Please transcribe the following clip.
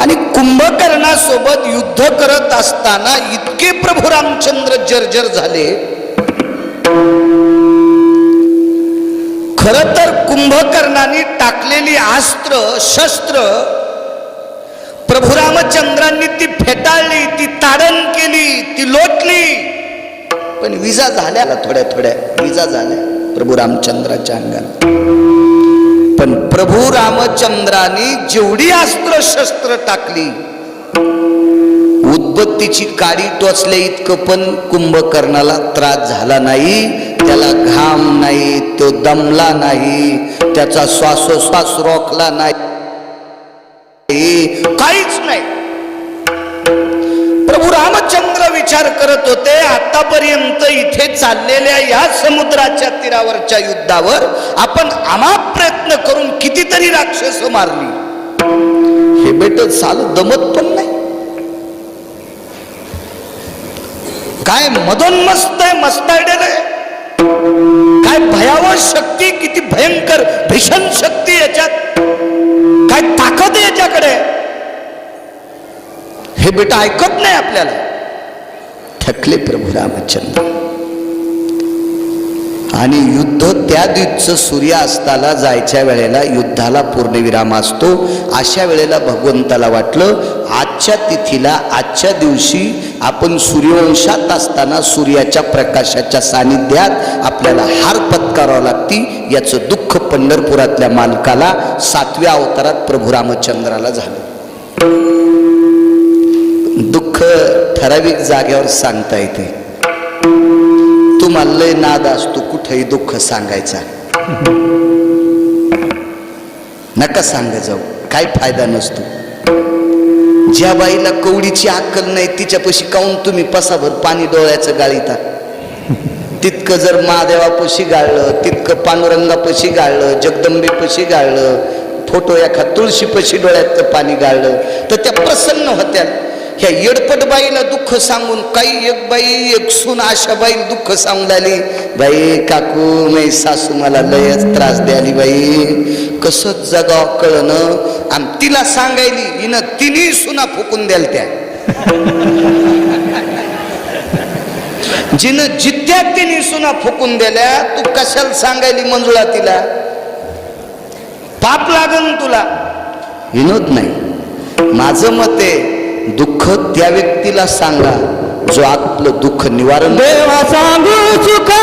आणि कुंभकर्णासोबत युद्ध करत असताना इतके प्रभू रामचंद्र जर्जर झाले. खर तर कुंभकर्णाने टाकलेली अस्त्र शस्त्र प्रभू रामचंद्रांनी ती फेटाळली ती ताडण केली ती लोटली. पण विजा झाल्याला थोड्या थोड्या विजा झाल्या प्रभू रामचंद्राच्या अंगाला. पण प्रभू रामचंद्राने जेवढी अस्त्र शस्त्र टाकली उदबत्तीची काडी टोचले इतकं पण कुंभकर्णाला त्रास झाला नाही त्याला घाम नाही तो दमला नाही त्याचा श्वासोश्वास रोखला नाही काहीच नाही. रामचंद्र विचार करत होते आतापर्यंत इथे चाललेल्या या समुद्राच्या तीरावरच्या युद्धावर आपण आमाप प्रयत्न करून कितीतरी राक्षस मारली. हे बेट चाल दमत पण नाही. काय मदोन्मस्त आहे मस्ताडेल आहे. काय भयावह शक्ती किती भयंकर भीषण शक्ती याच्यात. काय ताकद याच्याकडे. हे बेटा ऐकत नाही आपल्याला. थकले प्रभू रामचंद्र. आणि युद्ध त्या दिवचं सूर्यास्ताला जायच्या वेळेला युद्धाला पूर्णविराम असतो. अशा वेळेला भगवंताला वाटलं आजच्या तिथीला आजच्या दिवशी आपण सूर्यवंशात असताना सूर्याच्या प्रकाशाच्या सानिध्यात आपल्याला हार पत्करावं लागती. याचं दुःख पंढरपुरातल्या मालकाला सातव्या अवतारात प्रभू रामचंद्राला झालं. दुःख ठराविक जागेवर सांगता येते. तुम्हाला लय नाद असतो कुठेही दुःख सांगायचा. नका सांग जाऊ. काही फायदा नसतो. ज्या बाईला कवडीची अक्कल नाही तिच्यापाशी काऊन तुम्ही पसाभर पाणी डोळ्याचं गाळीता? तितकं जर महादेवापाशी गाळलं तितकं पांडुरंगापाशी गाळलं जगदंबेपाशी गाळलं फोटो एका तुळशीपाशी डोळ्यात पाणी गाळलं तर त्या प्रसन्न होत्या ह्या येडपट बाईला दुःख सांगून काही एक बाई एक सून अशा बाई दुःख सांगून आली बाई काकू मी सासू मला लयच त्रास द्याली बाई. कसं जगाव कळणं. आणि तिला सांगायली हिनं तिन्ही सुना फुकून द्याल त्या जिनं जित्या तिने सुना फुकून दिल्या तू कशाला सांगायली मंजुळा तिला? पाप लागन तुला. विनोद नाही. माझं मत आहे दुःख त्या व्यक्तीला सांगा जो आपलं दुःख निवारण देवा सांगू चुका.